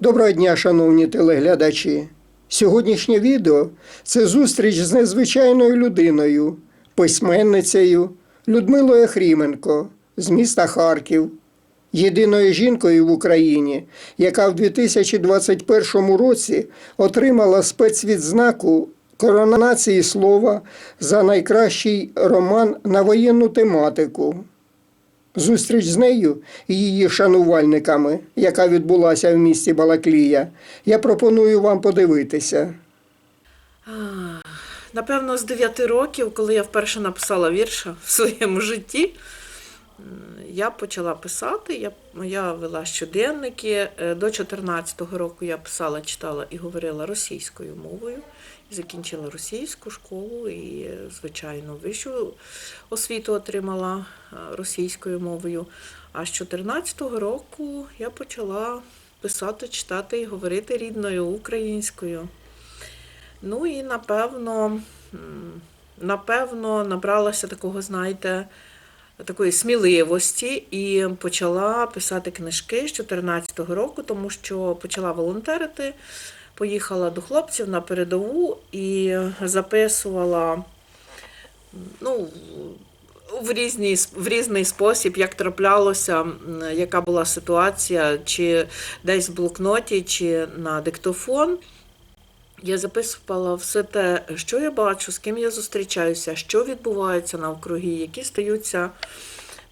Доброго дня, шановні телеглядачі. Сьогоднішнє відео це зустріч з незвичайною людиною, письменницею Людмилою Хріменко з міста Харків, єдиною жінкою в Україні, яка в 2021 році отримала спецвідзнаку коронації слова за найкращий роман на воєнну тематику. Зустріч з нею і її шанувальниками, яка відбулася в місті Балаклія, я пропоную вам подивитися. Напевно, з 9 років, коли я вперше написала вірша в своєму житті, я почала писати. Я, я вела щоденники. Е, До 14-го року я писала, читала і говорила російською мовою. Закінчила російську школу і, звичайно, вищу освіту отримала е, російською мовою. А з 14-го року я почала писати, читати і говорити рідною українською. Ну і напевно, напевно, набралася такого, знаєте, такої сміливості і почала писати книжки з 2014 року, тому що почала волонтерити, поїхала до хлопців на передову і записувала ну, в, різні, в різний спосіб, як траплялося, яка була ситуація, чи десь в блокноті, чи на диктофон. Я записувала все те, що я бачу, з ким я зустрічаюся, що відбувається навкруги, які стаються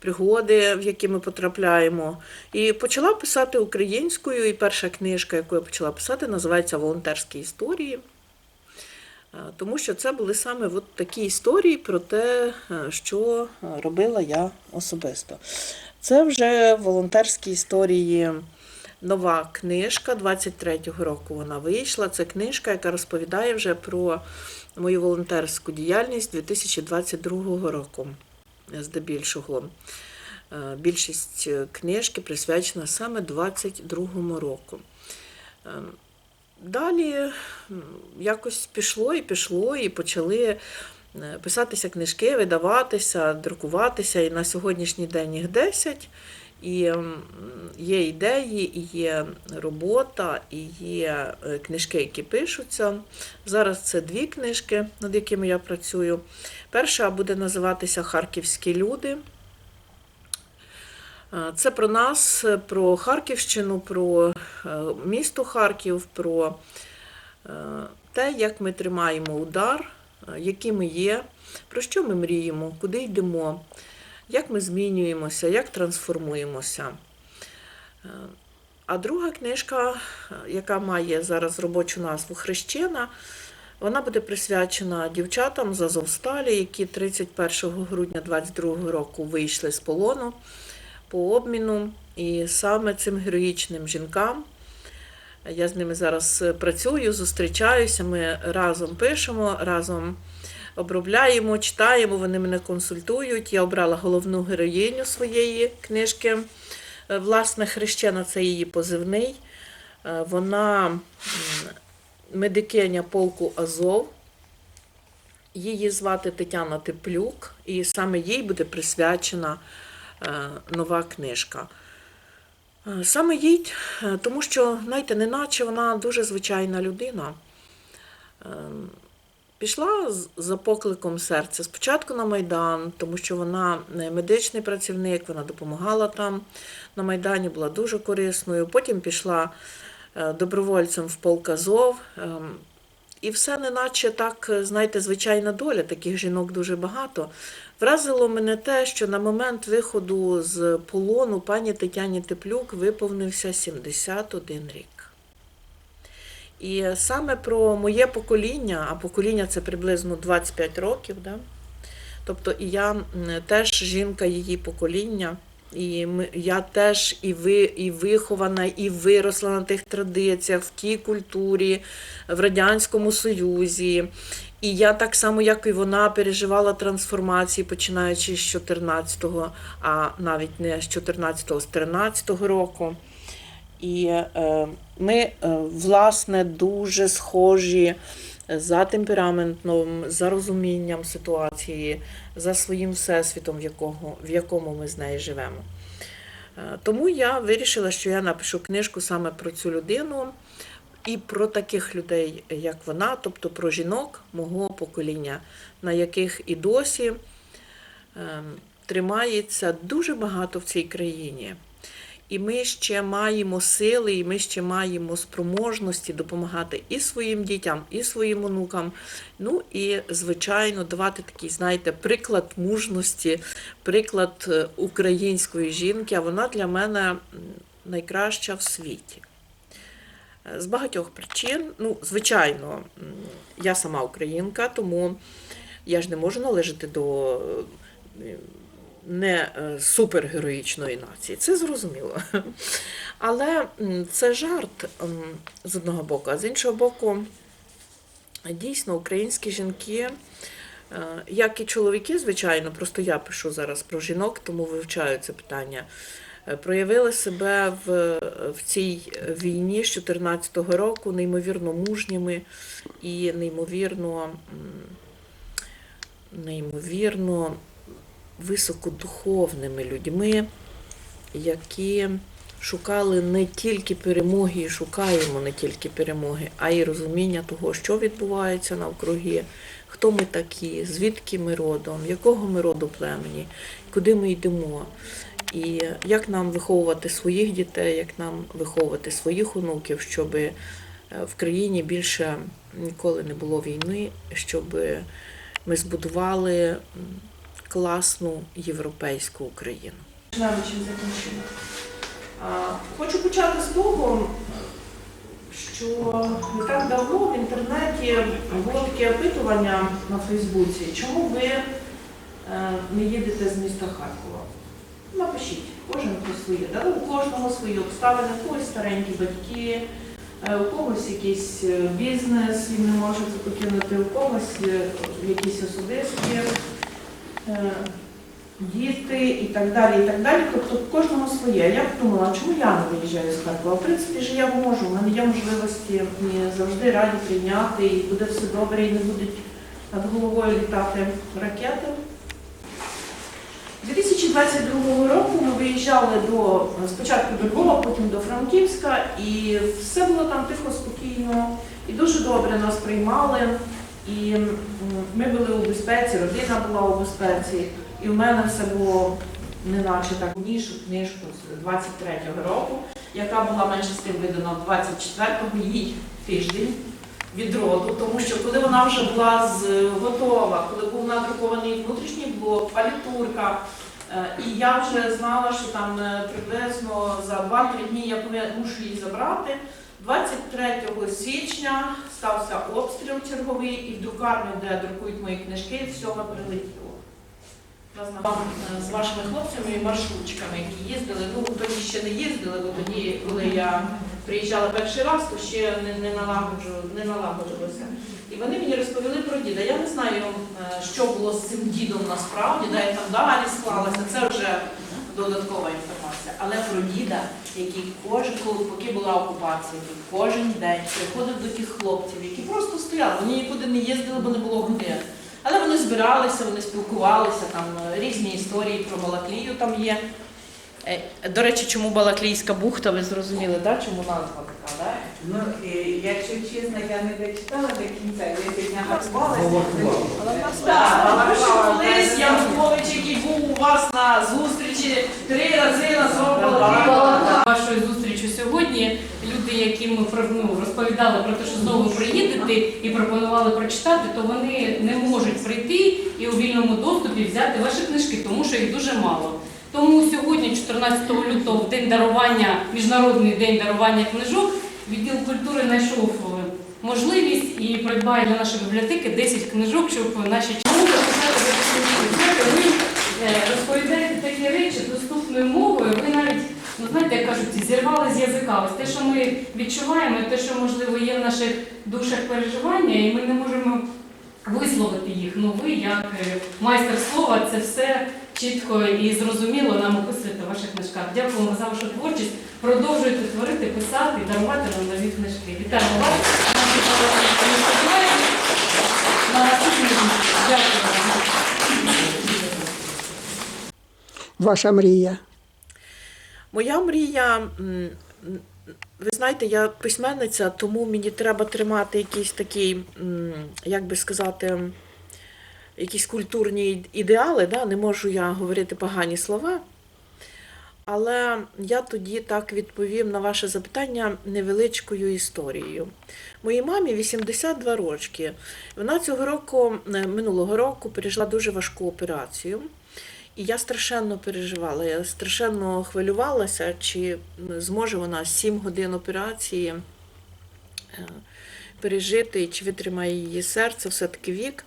пригоди, в які ми потрапляємо. І почала писати українською. І перша книжка, яку я почала писати, називається Волонтерські історії. Тому що це були саме от такі історії про те, що робила я особисто. Це вже волонтерські історії. Нова книжка 23-го року вона вийшла. Це книжка, яка розповідає вже про мою волонтерську діяльність 2022 року. Здебільшого Е, більшість е, книжки присвячена саме 22-му року. Е, Далі якось пішло і пішло, і почали писатися книжки, видаватися, друкуватися. І на сьогоднішній день їх 10. І є ідеї, і є робота, і є е, книжки, які пишуться. Зараз це дві книжки, над якими я працюю. Перша буде називатися Харківські люди. Е, Це про нас, про Харківщину, про е, місто Харків, про те, як ми тримаємо удар, які ми є, про що ми мріємо, куди йдемо, як ми змінюємося, як трансформуємося. Е, А друга книжка, е, яка має зараз робочу назву Хрещена, вона буде присвячена дівчатам з Азовсталі, які 31 грудня 2022 року вийшли з полону по обміну. І саме цим героїчним жінкам я з ними зараз працюю, зустрічаюся, ми разом пишемо, разом обробляємо, читаємо, вони мене консультують. Я обрала головну героїню своєї книжки. Е, Власне, хрещена це її позивний. Е, Вона медикиня полку Азов. Її звати Тетяна Теплюк, і саме їй буде присвячена е, нова книжка. Саме їй, тому що, знаєте, неначе вона дуже звичайна людина. Пішла за покликом серця спочатку на Майдан, тому що вона медичний працівник, вона допомагала там на Майдані, була дуже корисною. Потім пішла е, добровольцем в полк Азов. Ем, І все неначе так, знаєте, звичайна доля, таких жінок дуже багато. Вразило мене те, що на момент виходу з полону пані Тетяні Теплюк виповнився 71 рік. І саме про моє покоління, а покоління це приблизно 25 років, да? тобто і я теж жінка її покоління, і я теж і ви, і вихована, і виросла на тих традиціях, в тій культурі, в Радянському Союзі. І я так само, як і вона, переживала трансформації, починаючи з 14-го, а навіть не з 14-го, з 13-го року. І е, ми, е, власне, дуже схожі за темпераментом, за розумінням ситуації, за своїм всесвітом, в, якого, в якому ми з нею живемо. Е, Тому я вирішила, що я напишу книжку саме про цю людину і про таких людей, як вона, тобто про жінок мого покоління, на яких і досі ем, тримається дуже багато в цій країні. І ми ще маємо сили, і ми ще маємо спроможності допомагати і своїм дітям, і своїм онукам. Ну і, звичайно, давати такий, знаєте, приклад мужності, приклад е, української жінки, а вона для мене найкраща в світі. Е, З багатьох причин. Ну, звичайно, я сама українка, тому я ж не можу належати до е, не е, супергероїчної нації. Це зрозуміло. Але це жарт з одного боку, а з іншого боку, дійсно, українські жінки. е, Як і чоловіки, звичайно, просто я пишу зараз про жінок, тому вивчаю це питання. е, Проявили себе в, в цій війні з 2014 року неймовірно мужніми і неймовірно, неймовірно високодуховними людьми, які шукали не тільки перемоги, і шукаємо не тільки перемоги, а й розуміння того, що відбувається навкруги, хто ми такі, звідки ми родом, якого ми роду племені, куди ми йдемо. І як нам виховувати своїх дітей, як нам виховувати своїх онуків, щоб е, в країні більше ніколи не було війни, щоб ми збудували класну європейську Україну. Чим закінчимо. Хочу почати з того, що не так давно в інтернеті було таке опитування на Фейсбуці, чому ви е, не їдете з міста Харкова. Напишіть, кожен про своє. Да? У кожного свої обставини, у когось старенькі батьки, е, у когось якийсь е, бізнес він не може покинути, у когось якісь особисті діти і так далі. і так далі. Тобто кожному своє. Я подумала, чому я не виїжджаю з Харкова? В принципі, ж я можу, у мене є можливості і завжди раді прийняти, і буде все добре, і не будуть над головою літати ракети. 2022 року ми виїжджали до спочатку до Львова, потім до Франківська, і все було там тихо, спокійно, і дуже добре нас приймали. І ми були у безпеці, родина була у безпеці, і в мене все було неначе так нішу книжку з 23-го року, яка була менше з тим видана 24-го, їй тиждень від роду, тому що коли вона вже була готова, коли був надрукований внутрішній блок, палітурка, е, і я вже знала, що там е, приблизно за 2-3 дні я мушу її забрати. 23 січня стався обстріл черговий, і в друкарню, де друкують мої книжки, всього прилетіло. Е, з вашими хлопцями і маршрутчиками, які їздили. Ну, тоді ще не їздили, бо тоді, коли я приїжджала перший раз, то ще не, не, налагоджу- не налагодилося. І вони мені розповіли про діда. Я не знаю, е, що було з цим дідом насправді, де там далі склалося. Це вже додаткова інформація. Але про діда, який кожен, коли поки була окупація, який кожен день приходив до тих хлопців, які просто стояли. Вони нікуди не їздили, бо не було гуди. Але вони збиралися, вони спілкувалися, там е, різні історії про Балаклію там є. Е, До речі, чому Балаклійська бухта, ви зрозуміли, да? чому назва така, да? Ну, е, якщо чесно, я не дочитала до кінця, я сьогодні готувалася. Так, що колись Янукович, який був у вас на зустрічі, три рази назвав Балаклію. Вашою зустрічю сьогодні люди, яким ми ну, розповідали про те, що знову приїдете і пропонували прочитати, то вони не можуть прийти і у вільному доступі взяти ваші книжки, тому що їх дуже мало. Тому сьогодні, 14 лютого, день дарування, міжнародний день дарування книжок, відділ культури знайшов е, можливість і придбає для нашої бібліотеки 10 книжок, щоб наші чому ви розповідаєте такі речі доступною мовою. Ви навіть ну знаєте, як кажуть, зірвали з язика. Ось те, що ми відчуваємо, те, що можливо є в наших душах переживання, і ми не можемо висловити їх. Ну ви, як е, майстер слова, це все чітко і зрозуміло нам описуєте в ваших книжках. Дякуємо за вашу творчість. Продовжуйте творити, писати і дарувати нам нові книжки. Вітаємо вас. Наші колеги, на. Дякую вам. Ваша мрія. Моя мрія, ви знаєте, я письменниця, тому мені треба тримати якісь такі, м, як би сказати, якісь культурні ідеали. Да? Не можу я говорити погані слова. Але я тоді так відповім на ваше запитання невеличкою історією. Моїй мамі 82 рочки. Вона цього року, е, минулого року, пережила дуже важку операцію. І я страшенно переживала, я страшенно хвилювалася, чи зможе вона 7 годин операції е, пережити, чи витримає її серце, все-таки вік.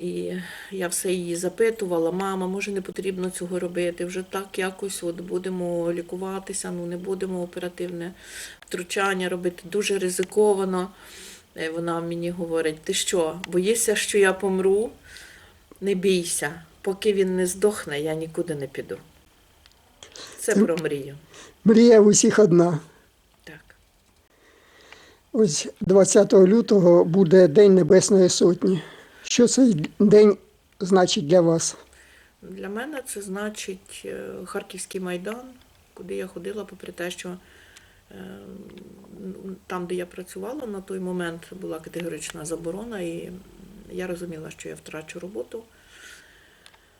І я все її запитувала, мама, може не потрібно цього робити, вже так якось от будемо лікуватися, ну не будемо оперативне втручання робити, дуже ризиковано. Е, Вона мені говорить, ти що, боїшся, що я помру? Не бійся, поки він не здохне, я нікуди не піду. Це про мрію. Мрія в усіх одна. Так. Ось 20 лютого буде День Небесної Сотні. Що цей день значить для вас? Для мене це значить е, Харківський майдан, куди я ходила, попри те, що е, там, де я працювала, на той момент була категорична заборона, і я розуміла, що я втрачу роботу.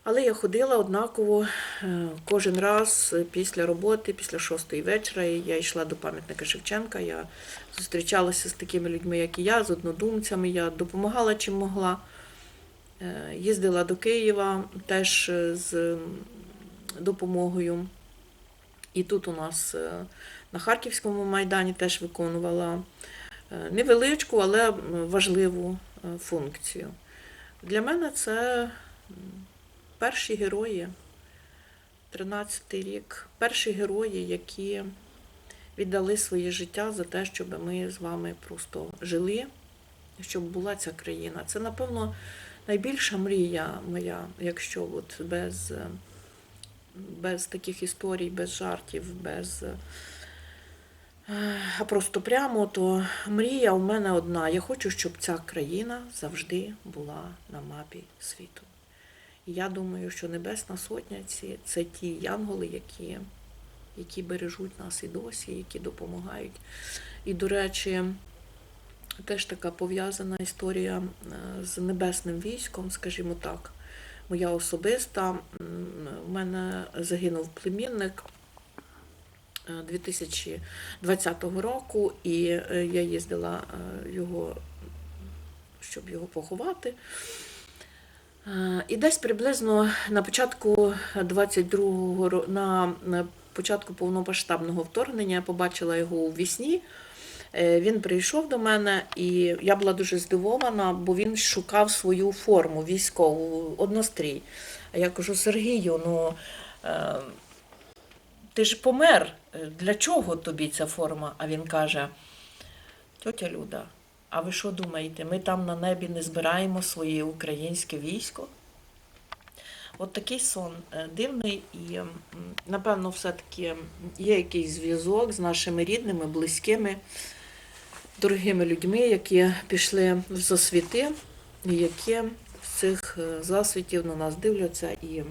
Але я ходила однаково е, кожен раз після роботи, після шостої вечора. Я йшла до пам'ятника Шевченка. Я зустрічалася з такими людьми, як і я, з однодумцями. Я допомагала чим могла. Е, Їздила до Києва теж е, з допомогою. І тут у нас е, на Харківському майдані теж виконувала невеличку, але важливу функцію. Для мене це перші герої, 13-й рік, перші герої, які віддали своє життя за те, щоб ми з вами просто жили, щоб була ця країна. Це, напевно, найбільша мрія моя, якщо от без, е, без таких історій, без жартів, без. е, А просто прямо, то мрія у мене одна. Я хочу, щоб ця країна завжди була на мапі світу. І я думаю, що Небесна Сотня це ті янголи, які, які бережуть нас і досі, які допомагають. І, до речі, теж така пов'язана історія е, з небесним військом, скажімо так. Моя особиста. У мене загинув племінник е, 2020 року, і е, я їздила е, його, щоб його поховати. Е, І десь приблизно на початку 22-го ро- на на початку повномасштабного вторгнення я побачила його у вісні. Е, Він прийшов до мене, і я була дуже здивована, бо він шукав свою форму військову, однострій. А я кажу, Сергію, ну е, ти ж помер. Для чого тобі ця форма? А він каже: Тьотя Люда, а ви що думаєте, ми там на небі не збираємо своє українське військо? От такий сон е, дивний, і напевно, все-таки є якийсь зв'язок з нашими рідними, близькими, дорогими людьми, які пішли в засвіти, які з цих е, засвітів на нас дивляться і,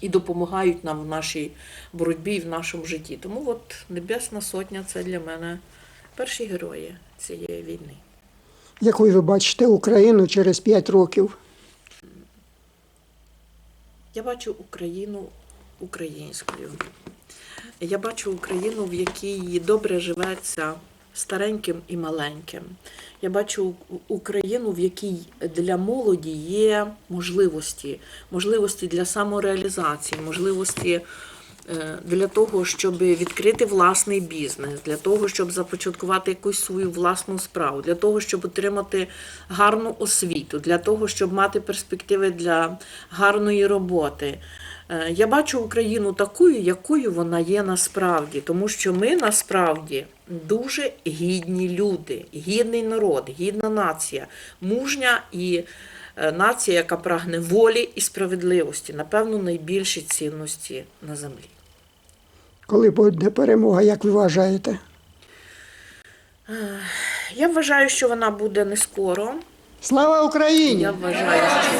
і допомагають нам в нашій боротьбі і в нашому житті. Тому от Небесна Сотня це для мене перші герої цієї війни. Якою ви бачите Україну через 5 років? Я бачу Україну українською. Я бачу Україну, в якій добре живеться стареньким і маленьким. Я бачу Україну, в якій для молоді є можливості, можливості для самореалізації, можливості е, для того, щоб відкрити власний бізнес, для того, щоб започаткувати якусь свою власну справу, для того, щоб отримати гарну освіту, для того, щоб мати перспективи для гарної роботи. Е, Я бачу Україну такою, якою вона є насправді, тому що ми насправді дуже гідні люди, гідний народ, гідна нація, мужня і е, нація, яка прагне волі і справедливості, напевно, найбільші цінності на землі. Коли буде перемога, як ви вважаєте? Я вважаю, що вона буде не скоро. Слава Україні! Я вважаю, що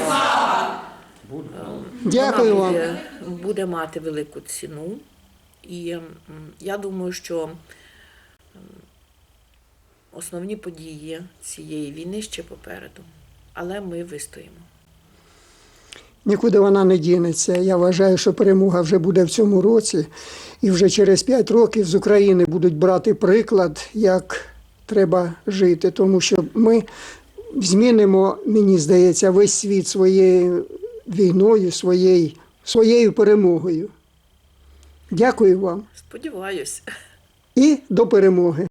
Дякую вона вам. буде, буде мати велику ціну. І я думаю, що основні події цієї війни ще попереду. Але ми вистоїмо. Нікуди вона не дінеться. Я вважаю, що перемога вже буде в цьому році, і вже через 5 років з України будуть брати приклад, як треба жити, тому що ми змінимо, мені здається, весь світ своєю війною, своєю, своєю перемогою. Дякую вам Сподіваюсь. і до перемоги.